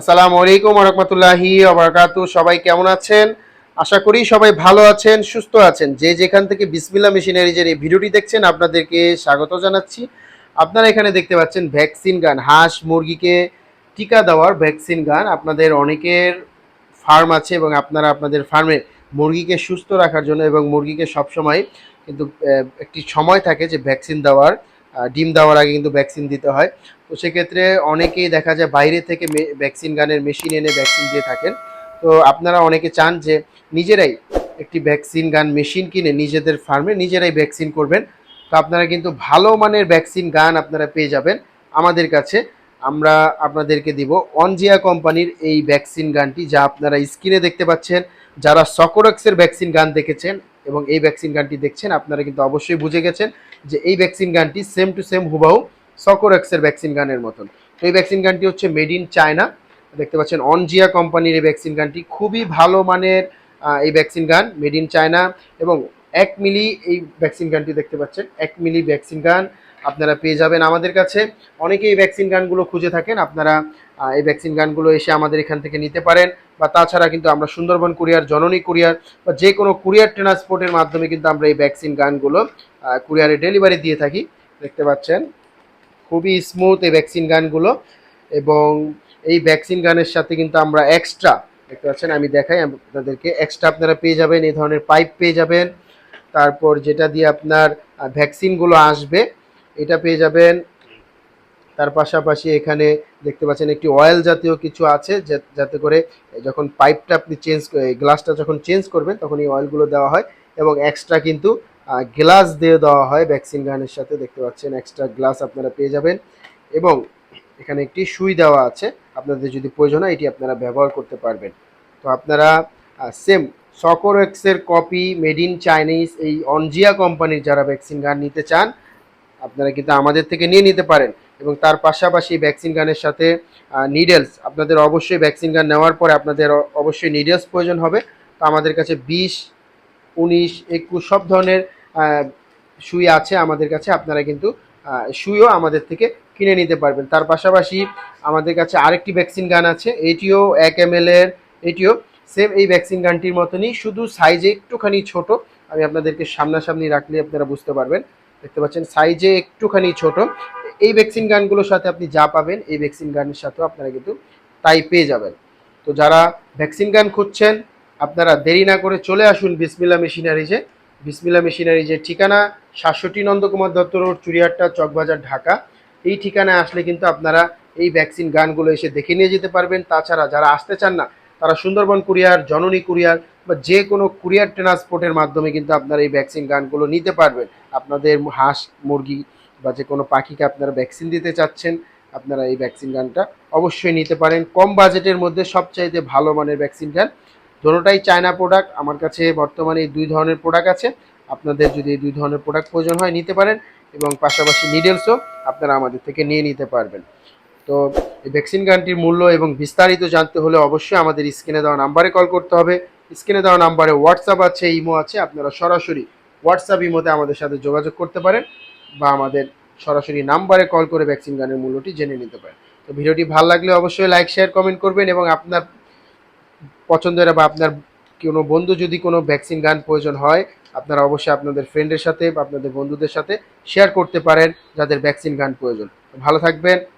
আসসালামু আলাইকুম রহমতুল্লাহি আবরকাতু সবাই কেমন আছেন? আশা করি সবাই ভালো আছেন, সুস্থ আছেন। যে যেখান থেকে বিসমিল্লা মেশিনারিজের এই ভিডিওটি দেখছেন, আপনাদেরকে স্বাগত জানাচ্ছি। আপনারা এখানে দেখতে পাচ্ছেন ভ্যাকসিন গান। হাঁস মুরগিকে টিকা দেওয়ার ভ্যাকসিন গান। আপনাদের অনেকের ফার্ম আছে এবং আপনারা আপনাদের ফার্মে মুরগিকে সুস্থ রাখার জন্য এবং মুরগিকে সবসময় কিন্তু একটি সময় থাকে যে ভ্যাকসিন দেওয়ার। ডিম দেওয়ার আগে কিন্তু ভ্যাকসিন দিতে হয়। তো সেক্ষেত্রে অনেকেই দেখা যায় বাইরে থেকে ভ্যাকসিন গানের মেশিন এনে ভ্যাকসিন দিয়ে থাকেন। তো আপনারা অনেকে চান যে নিজেরাই একটি ভ্যাকসিন গান মেশিন কিনে নিজেদের ফার্মে নিজেরাই ভ্যাকসিন করবেন। তো আপনারা কিন্তু ভালো মানের ভ্যাকসিন গান আপনারা পেয়ে যাবেন আমাদের কাছে। আমরা আপনাদেরকে দিব অনজিয়া কোম্পানির এই ভ্যাকসিন গানটি, যা আপনারা স্ক্রিনে দেখতে পাচ্ছেন। যারা সকোরক্সের ভ্যাকসিন গান দেখেছেন এবং এই ভ্যাকসিন গানটি দেখছেন, আপনারা কিন্তু অবশ্যই বুঝে গেছেন যে এই ভ্যাকসিন গানটি সেম টু সেম হুবাহু সকোরক্সের ভ্যাকসিন গানের মতন। তো এই ভ্যাকসিন গানটি হচ্ছে মেড ইন চায়না দেখতে পাচ্ছেন, অনজিয়া কোম্পানির এই ভ্যাকসিন গানটি খুবই ভালো মানের এই ভ্যাকসিন গান মেড ইন চায়না এবং এক মিলি এই ভ্যাকসিন গানটি দেখতে পাচ্ছেন, এক মিলি ভ্যাকসিন গান। আপনারা পেয়ে যাবেন আমাদের কাছে। অনেকেই ভ্যাকসিন গানগুলো খুঁজে থাকেন, আপনারা এই ভ্যাকসিন গানগুলো এসে আমাদের এখান থেকে নিতে পারেন। বা তাছাড়া কিন্তু আমরা সুন্দরবন কুরিয়ার, জননী কুরিয়ার বা যে কোনো কুরিয়ার ট্রান্সপোর্টের মাধ্যমে কিন্তু আমরা এই ভ্যাকসিন গানগুলো কুরিয়ারে ডেলিভারি দিয়ে থাকি। দেখতে পাচ্ছেন, খুবই স্মুথ এই ভ্যাকসিন গানগুলো। এবং এই ভ্যাকসিন গানের সাথে কিন্তু আমরা এক্সট্রা দেখতে পাচ্ছেন, আমি দেখাই আপনাদেরকে এক্সট্রা আপনারা পেয়ে যাবেন, এই ধরনের পাইপ পেয়ে যাবেন। তারপর যেটা দিয়ে আপনার ভ্যাকসিনগুলো আসবে এটা পেয়ে যাবেন। তার পাশাপাশি এখানে দেখতে পাচ্ছেন একটি অয়েল জাতীয় কিছু আছে যাতে করে যখন পাইপটা আপনি চেঞ্জ গ্লাসটা যখন চেঞ্জ করবেন, তখন এই অয়েলগুলো দেওয়া হয় এবং এক্সট্রা কিন্তু গ্লাস দিয়ে দেওয়া হয় ভ্যাকসিন গানের সাথে। দেখতে পাচ্ছেন এক্সট্রা গ্লাস আপনারা পেয়ে যাবেন এবং এখানে একটি সুই দেওয়া আছে। আপনাদের যদি প্রয়োজন হয়, এটি আপনারা ব্যবহার করতে পারবেন। তো আপনারা সেম সকোরেক্সের কপি মেড ইন চাইনিজ এই অনজিয়া কোম্পানির যারা ভ্যাকসিন গান নিতে চান আপনারা কিন্তু আমাদের থেকে নিয়ে নিতে পারেন। এবং তার পাশাপাশি ভ্যাকসিন গানের সাথে নিডেলস আপনাদের অবশ্যই ভ্যাকসিন গান নেওয়ার পরে আপনাদের অবশ্যই নিডেলস প্রয়োজন হবে। তো আমাদের কাছে বিশ, উনিশ, একুশ সব ধরনের সুই আছে আমাদের কাছে। আপনারা কিন্তু সুইও আমাদের থেকে কিনে নিতে পারবেন। তার পাশাপাশি আমাদের কাছে আরেকটি ভ্যাকসিন গান আছে, এটিও এক এম এল এর, এটিও সেম এই ভ্যাকসিন গানটির মতনই, শুধু সাইজে একটুখানি ছোট। আমি আপনাদেরকে সামনাসামনি রাখলে আপনারা বুঝতে পারবেন। দেখতে পাচ্ছেন, সাইজে একটুখানি ছোট। এই ভ্যাকসিন গানগুলোর সাথে আপনি যা পাবেন, এই ভ্যাকসিন গানের সাথেও আপনারা কিন্তু তাই পেয়ে যাবেন। তো যারা ভ্যাকসিন গান খুঁজছেন, আপনারা দেরি না করে চলে আসুন বিসমিল্লা মেশিনারিজে। বিসমিল্লা মেশিনারিজের ঠিকানা সাতষট্টি নন্দকুমার দত্ত রোড চুরিয়াট্টা চকবাজার, ঢাকা। এই ঠিকানায় আসলে কিন্তু আপনারা এই ভ্যাকসিন গানগুলো এসে দেখে নিয়ে যেতে পারবেন। তাছাড়া যারা আসতে চান না তারা সুন্দরবন কুরিয়ার, জননী কুরিয়ার বা যে কোনো কুরিয়ার ট্রান্সপোর্টের মাধ্যমে কিন্তু আপনারা এই ভ্যাকসিন গানগুলো নিতে পারবেন। আপনাদের হাঁস, মুরগি বা যে কোনো পাখিকে আপনারা ভ্যাকসিন দিতে চাচ্ছেন, আপনারা এই ভ্যাকসিন গানটা অবশ্যই নিতে পারেন। কম বাজেটের মধ্যে সবচাইতে ভালো মানের ভ্যাকসিন গান। দোনোটাই চায়না প্রোডাক্ট আমার কাছে বর্তমানে এই দুই ধরনের প্রোডাক্ট আছে। আপনাদের যদি এই দুই ধরনের প্রোডাক্ট প্রয়োজন হয়, নিতে পারেন এবং পাশাপাশি নিডেলসও আপনারা আমাদের থেকে নিয়ে নিতে পারবেন। তো এই ভ্যাকসিন গানটির মূল্য এবং বিস্তারিত জানতে হলে অবশ্যই আমাদের স্ক্রিনে দেওয়া নাম্বারে কল করতে হবে। স্ক্রিনে দেওয়া নাম্বারে হোয়াটসঅ্যাপ আছে, ইমো আছে, আপনারা সরাসরি হোয়াটসঅ্যাপ ইমোতে আমাদের সাথে যোগাযোগ করতে পারেন বা আমাদের সরাসরি নাম্বারে কল করে ভ্যাকসিন গানের মূল্যটি জেনে নিতে পারেন। তো ভিডিওটি ভালো লাগলে অবশ্যই লাইক, শেয়ার, কমেন্ট করবেন এবং আপনার পছন্দের বা আপনার কোনো বন্ধু যদি কোনো ভ্যাকসিন গান প্রয়োজন হয়, আপনারা অবশ্যই আপনাদের ফ্রেন্ডের সাথে বা আপনাদের বন্ধুদের সাথে শেয়ার করতে পারেন যাদের ভ্যাকসিন গান প্রয়োজন। ভালো থাকবেন।